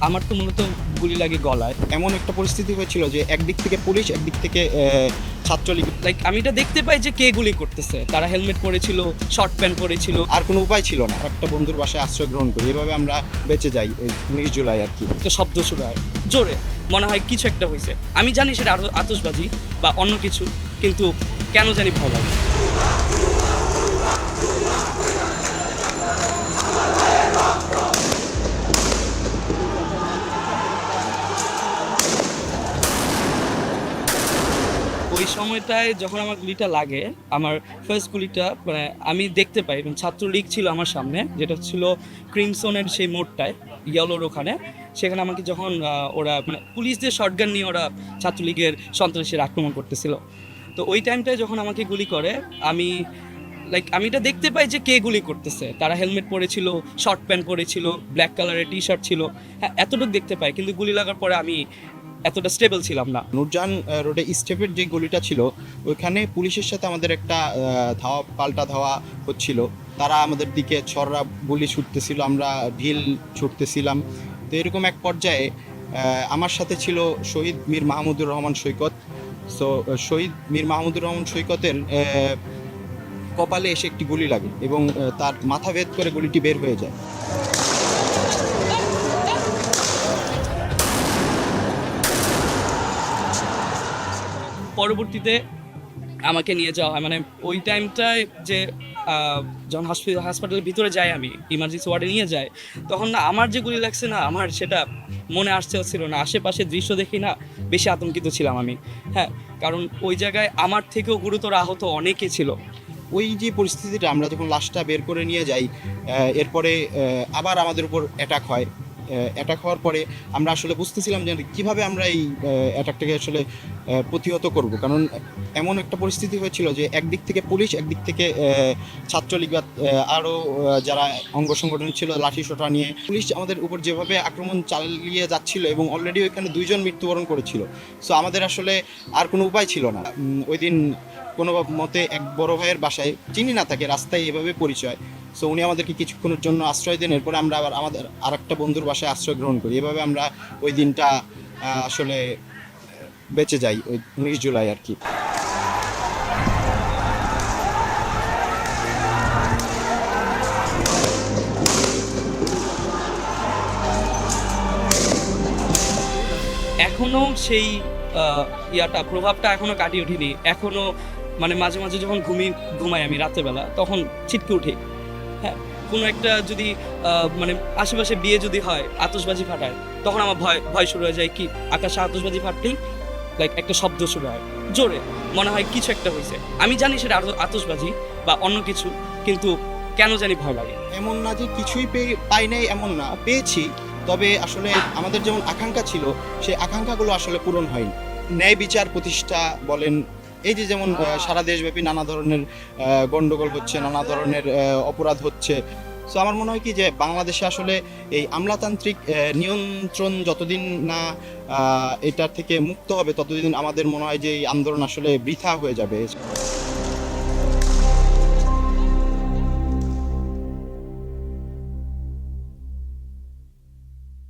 আমার তো মূলত গুলি লাগে গলায়। এমন একটা পরিস্থিতি হয়েছিল যে একদিক থেকে পুলিশ একদিক থেকে ছাত্রলীগ। লাইক আমি এটা দেখতে পাই যে কে গুলি করতেছে। তারা হেলমেট পরেছিল শর্ট প্যান্ট পরেছিল। আর কোনো উপায় ছিল না। একটা বন্ধুর বাসায় আশ্রয় গ্রহণ করি। এভাবে আমরা বেঁচে যাই উনিশ জুলাই আর কি। একটা শব্দ শুরু হয়। জোরে। মনে হয় কিছু একটা হয়েছে। আমি জানি সেটা আতস- আতশবাজি বা অন্য কিছু কিন্তু কেন জানি ভয় লাগে ওই সময়টায় যখন আমার গুলিটা লাগে, আমার ফার্স্ট গুলিটা মানে আমি দেখতে পাই, এবং ছাত্রলীগ ছিল আমার সামনে, যেটা ছিল ক্রিমসনের সেই মোড়টায় ইয়েলোর ওখানে। সেখানে আমাকে যখন ওরা মানে পুলিশদের শটগান নিয়ে ওরা ছাত্রলীগের সন্ত্রাসীর আক্রমণ করতেছিল। তো ওই টাইমটায় যখন আমাকে গুলি করে, আমি লাইক আমি এটা দেখতে পাই যে কে গুলি করতেছে। তারা হেলমেট পরেছিল শর্ট প্যান্ট পরেছিল ব্ল্যাক কালারের টি শার্ট ছিল। হ্যাঁ এতটুকু দেখতে পাই, কিন্তু গুলি লাগার পরে আমি এতটা স্টেবল ছিলাম না। নুরজান রোডে স্টেপের যে গলিটা ছিল, ওইখানে পুলিশের সাথে আমাদের একটা ধাওয়া, পাল্টা ধাওয়া হচ্ছিল। তারা আমাদের দিকে ছড়রা গুলি ছুটতেছিল, আমরা ঢিল ছুটতেছিলাম। তো এরকম এক পর্যায়ে আমার সাথে ছিল শহীদ মীর মাহমুদুর রহমান সৈকত। সো শহীদ মীর মাহমুদুর রহমান সৈকতের কপালে এসে একটি গুলি লাগে এবং তার মাথা ভেদ করে গুলিটি বের হয়ে যায়। পরবর্তীতে আমাকে নিয়ে যাওয়া হয়। মানে ওই টাইমটায় যে যখন হাসপাতালের ভিতরে যাই আমি ইমার্জেন্সি ওয়ার্ডে নিয়ে যাই, তখন না আমার যে গুলি লাগছে না, আমার সেটা মনে আসতেও ছিল না। আশেপাশে দৃশ্য দেখি না বেশি আতঙ্কিত ছিলাম আমি। হ্যাঁ কারণ ওই জায়গায় আমার থেকেও গুরুতর আহত অনেকে ছিল। ওই যে পরিস্থিতিটা, আমরা যখন লাশটা বের করে নিয়ে যাই এরপরে আবার আমাদের উপর অ্যাটাক হয়। অ্যাটাক হওয়ার পরে আমরা আসলে বুঝতেছিলাম যে কীভাবে আমরা এই অ্যাটাকটাকে আসলে প্রতিহত করব। কারণ এমন একটা পরিস্থিতি হয়েছিল যে একদিক থেকে পুলিশ, একদিক থেকে ছাত্রলীগ বা আরও যারা অঙ্গ সংগঠন ছিল, লাঠি সোটা নিয়ে পুলিশ আমাদের উপর যেভাবে আক্রমণ চালিয়ে যাচ্ছিল এবং অলরেডি ওইখানে দুইজন মৃত্যুবরণ করেছিল। সো আমাদের আসলে আর কোনো উপায় ছিল না। ওই দিন কোনো মতে এক বড় ভাইয়ের বাসায়, চিনি না তাকে, রাস্তায় এভাবে পরিচয়। সো উনি আমাদেরকে কিছুক্ষণের জন্য আশ্রয় দেন, এরপরে আমরা আবার আমাদের আর একটা বন্ধুর বাসায় আশ্রয় গ্রহণ করি। এভাবে আমরা ওই দিনটা আসলে বেঁচে যাই ওই উনিশ জুলাই আর কি। এখনও সেই ইয়াটা, প্রভাবটা এখনও কাটিয়ে উঠিনি। এখনও মানে মাঝে মাঝে যখন ঘুমি, ঘুমাই আমি রাতের বেলা, তখন ছিটকে উঠি। হ্যাঁ কোনো একটা যদি মানে আশেপাশে বিয়ে যদি হয়, আতশবাজি ফাটায়, তখন আমার ভয় ভয় শুরু হয়ে যায় কি, আকাশে আতশবাজি ফাটলেই লাইক একটা শব্দ শুরু হয়। জোরে, মনে হয় কিছু একটা হয়েছে। আমি জানি সেটা আতশবাজি বা অন্য কিছু, কিন্তু কেন জানি ভয় লাগে। এমন না যে কিছুই পেয়ে, পাই নাই এমন না, পেয়েছি, তবে আসলে আমাদের যেমন আকাঙ্ক্ষা ছিল, সেই আকাঙ্ক্ষাগুলো আসলে পূরণ হয়নি। ন্যায় বিচার প্রতিষ্ঠা বলেন এই যে যেমন সারা দেশব্যাপী নানা ধরনের গণ্ডগোল হচ্ছে, নানা ধরনের অপরাধ হচ্ছে। সো আমার মনে হয় কি যে বাংলাদেশে আসলে এই আমলাতান্ত্রিক নিয়ন্ত্রণ যতদিন না এটার থেকে মুক্ত হবে, ততদিন আমাদের মনে হয় যে এই আন্দোলন আসলে বৃথা হয়ে যাবে।